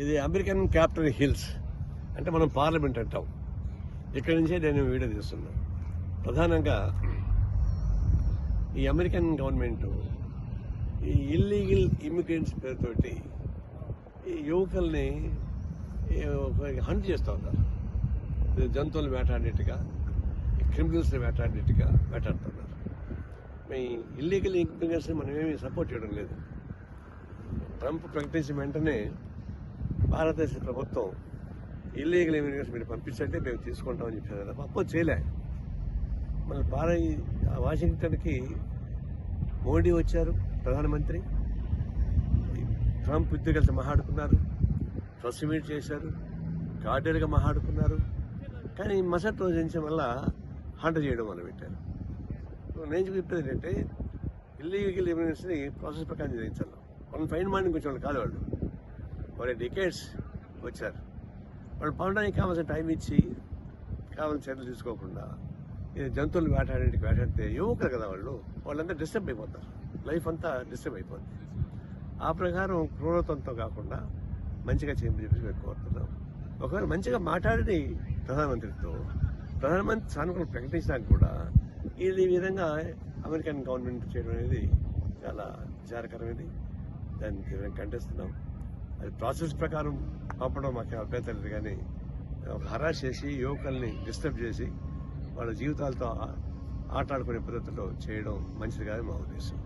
ఇది American capital hills. అంటే మనం పార్లమెంట్ అంటాం. ఇక్కడి నుంచే నేను వీడియో తీస్తున్నాను ప్రధానంగా ఈ అమెరికన్ గవర్నమెంట్ ఈ ఇల్లీగల్ ఇమిగ్రెంట్స్ పేరుతోటి ఈ యువకుల్ని హంట్ చేస్తూ ఉన్నారు. జంతువులు వేటాడినట్టుగా క్రిమినల్స్ని వేటాడినట్టుగా వేటాడుతున్నారు. మీ ఇల్లీగల్ ఇమిగ్రెంట్స్ని మనం ఏమీ సపోర్ట్ చేయడం లేదు. ట్రంప్ ప్రకటించిన వెంటనే భారతదేశ ప్రభుత్వం ఇల్లీగల్ ఇమిగ్రెంట్స్ మీరు పంపించంటే మేము తీసుకుంటామని చెప్పారు కదా. అప్పుడు చేయలే. మన భారత వాషింగ్టన్కి మోడీ వచ్చారు ప్రధానమంత్రి. ట్రంప్ ఇద్దరు కలిసి మాట్లాడుకున్నారు ప్రెస్ మీట్ చేశారు గార్డెన్గా మహాడుకున్నారు. కానీ మసట్ రోజు నుంచి వల్ల హంట చేయడం మొదలు పెట్టారు నేను చెప్పేది ఏంటంటే ఇల్లీగల్ ఇమిగ్రెంట్స్ని ప్రాసెస్ ప్రకారం చేయించాలి. వాళ్ళు ఫైన్ మార్నింగ్ కొంచెం వాళ్ళు కాదు వాళ్ళు. కొన్ని డికేట్స్ వచ్చారు. వాళ్ళు పండడానికి కావాల్సిన టైం ఇచ్చి కావాల్సిన చర్యలు తీసుకోకుండా ఇది జంతువులు వేటాడేటికి వేటాడితే యువకులు కదా వాళ్ళు. వాళ్ళంతా డిస్టర్బ్ అయిపోతారు. లైఫ్ అంతా డిస్టర్బ్ అయిపోతుంది ఆ ప్రకారం క్రూరత్వంతో కాకుండా మంచిగా చేయమని చెప్పేసి మేము కోరుతున్నాం. ఒకవేళ మంచిగా మాట్లాడి ప్రధానమంత్రితో ప్రధానమంత్రి సానుకూలం ప్రకటించడానికి కూడా ఇది ఈ విధంగా అమెరికన్ గవర్నమెంట్ చేయడం అనేది చాలా విచారకరమైనది దాన్ని తీవ్రంగా ఖండిస్తున్నాం. అది ప్రాసెస్ ప్రకారం పంపడం మాకు అభ్యంతరం లేదు కానీ ఒక హరాస్ చేసి యువకుల్ని డిస్టర్బ్ చేసి వాళ్ళ జీవితాలతో ఆటాడుకునే పద్ధతిలో చేయడం మంచిది కాదని మా ఉద్దేశం.